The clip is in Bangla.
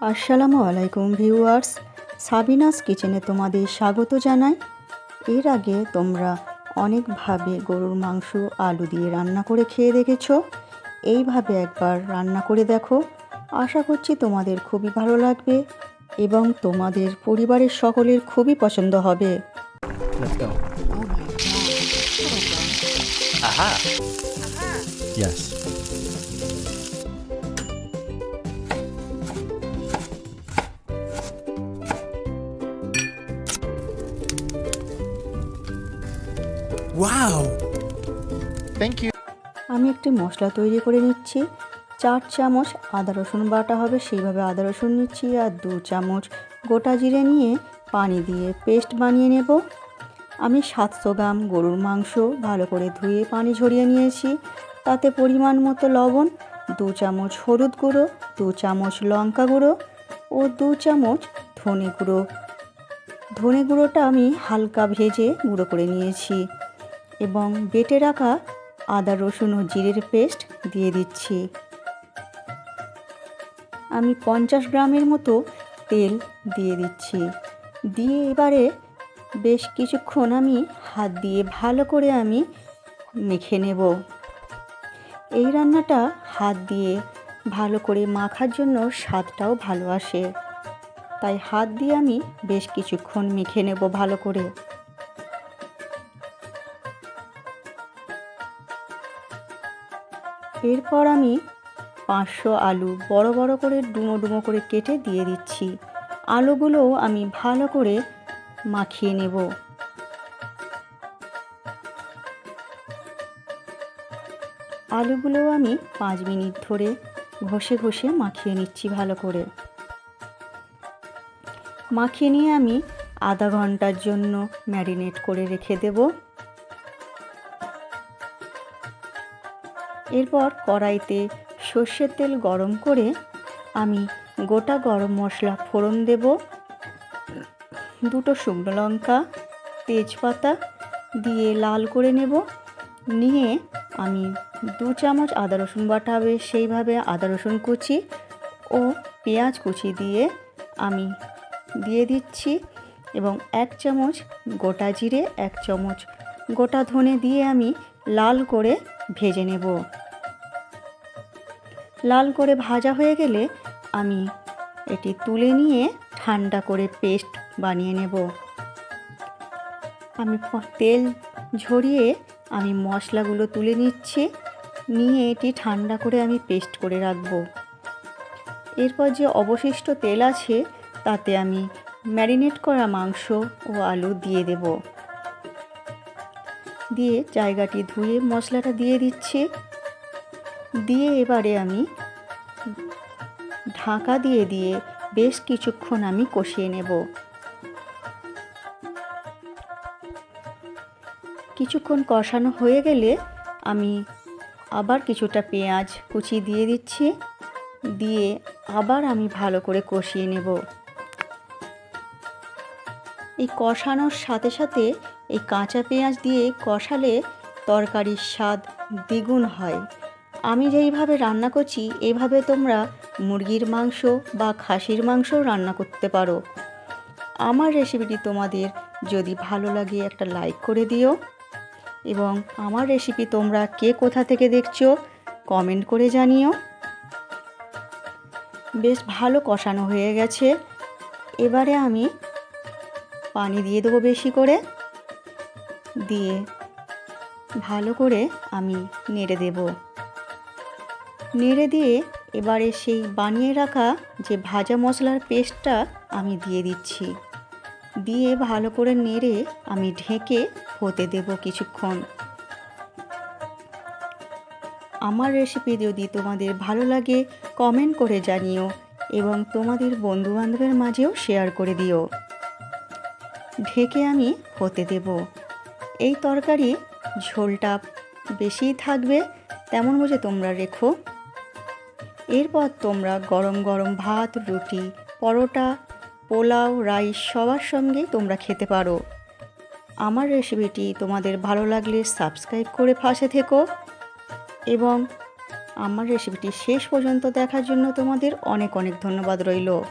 আসসালামু আলাইকুম ভিউয়ার্স। সাবিনাস কিচেনে তোমাদের স্বাগত জানাই। এর আগে তোমরা অনেকভাবে গরুর মাংস আলু দিয়ে রান্না করে খেয়ে দেখেছ। এইভাবে একবার রান্না করে দেখো। আশা করছি তোমাদের খুবই ভালো লাগবে এবং তোমাদের পরিবারের সকলের খুবই পছন্দ হবে। Yes. Wow! Thank you. আমি একটি মশলা তৈরি করে নিচ্ছি। চার চামচ আদা রসুন বাটা হবে সেইভাবে আদা রসুন নিচ্ছি আর দু চামচ গোটা জিরে নিয়ে পানি দিয়ে পেস্ট বানিয়ে নেব। আমি সাতশো গ্রাম গরুর মাংস ভালো করে ধুয়ে পানি ঝরিয়ে নিয়েছি। তাতে পরিমাণ মতো লবণ দু চামচ হলুদ গুঁড়ো দু চামচ লঙ্কা গুঁড়ো ও দু চামচ ধনে গুঁড়ো। ধনে গুঁড়োটা আমি হালকা ভেজে গুঁড়ো করে নিয়েছি। এবং বেটে রাখা আদা, রসুন ও জিরের পেস্ট দিয়ে দিচ্ছি। আমি পঞ্চাশ গ্রামের মতো তেল দিয়ে দিচ্ছি। দিয়ে এবারে বেশ কিছুক্ষণ আমি হাত দিয়ে ভালো করে আমি মেখে নেব। এই রান্নাটা হাত দিয়ে ভালো করে মাখার জন্য স্বাদটাও ভালো আসে। তাই হাত দিয়ে আমি বেশ কিছুক্ষণ মেখে নেব ভালো করে। এরপর আমি পাঁচশো আলু বড় বড় করে ডুমো ডুমো করে কেটে দিয়ে দিচ্ছি। আলুগুলোও আমি ভালো করে মাখিয়ে নেব। আলুগুলোও আমি পাঁচ মিনিট ধরে ঘষে ঘষে মাখিয়ে নিচ্ছি ভালো করে। মাখিয়ে নিয়ে আমি আধা ঘণ্টার জন্য ম্যারিনেট করে রেখে দেবো। এরপর কড়াইতে সর্ষের তেল গরম করে আমি গোটা গরম মশলা ফোড়ন দেব। দুটো শুকনো লঙ্কা, তেজপাতা দিয়ে লাল করে নেব। নিয়ে আমি দু চামচ আদা রসুন বাটা হবে সেইভাবে আদা রসুন কুচি ও পেঁয়াজ কুচি দিয়ে আমি দিয়ে দিচ্ছি এবং এক চামচ গোটা জিরে, এক চামচ গোটা ধনে দিয়ে আমি লাল করে ভেজে নেব। লাল করে ভাজা হয়ে গেলে আমি এটি তুলে নিয়ে ঠান্ডা করে পেস্ট বানিয়ে নেব। আমি তেল ঝরিয়ে আমি মশলাগুলো তুলে নিচ্ছি, নিয়ে এটি ঠান্ডা করে আমি পেস্ট করে রাখব। এরপর যে অবশিষ্ট তেল আছে, তাতে আমি ম্যারিনেট করা মাংস ও আলু দিয়ে দেব। দিয়ে জায়গাটি ধুয়ে মশলাটা দিয়ে দিচ্ছি। দিয়ে এবারে আমি ঢাকা দিয়ে দিয়ে বেশ কিছুক্ষণ আমি কষিয়ে নেব। কিছুক্ষণ কষানো হয়ে গেলে আমি আবার কিছুটা পেঁয়াজ কুচি দিয়ে দিচ্ছি, দিয়ে আবার আমি ভালো করে কষিয়ে নেব। এই কষানোর সাথে সাথে এই কাঁচা পেঁয়াজ দিয়ে কষালে তরকারির স্বাদ দ্বিগুণ হয়। আমি যেইভাবে রান্না করছি, এভাবে তোমরা মুরগির মাংস বা খাসির মাংসও রান্না করতে পারো। আমার রেসিপিটি তোমাদের যদি ভালো লাগে একটা লাইক করে দিও। এবং আমার রেসিপি তোমরা কে কোথা থেকে দেখছ, কমেন্ট করে জানিও। বেশ ভালো কষানো হয়ে গেছে। এবারে আমি পানি দিয়ে দেবো বেশি করে। দিয়ে ভালো করে আমি নেড়ে দেবো। নেড়ে দিয়ে এবারে সেই বানিয়ে রাখা যে ভাজা মশলার পেস্টটা আমি দিয়ে দিচ্ছি। দিয়ে ভালো করে নেড়ে আমি ঢেকে হতে দেব কিছুক্ষণ। আমার রেসিপি যদি তোমাদের ভালো লাগে কমেন্ট করে জানিও এবং তোমাদের বন্ধুবান্ধবের মাঝেও শেয়ার করে দিও। ঢেকে আমি হতে দেব। এই তরকারি ঝোলটা বেশিই থাকবে, তেমন বুঝে তোমরা রেখো। এরপর তোমরা গরম গরম ভাত, রুটি, পরোটা, পোলাও, রাইস সবার সঙ্গেই তোমরা খেতে পারো। আমার রেসিপিটি তোমাদের ভালো লাগলে সাবস্ক্রাইব করে ফাঁসে থেকো এবং আমার রেসিপিটি শেষ পর্যন্ত দেখার জন্য তোমাদের অনেক অনেক ধন্যবাদ রইল।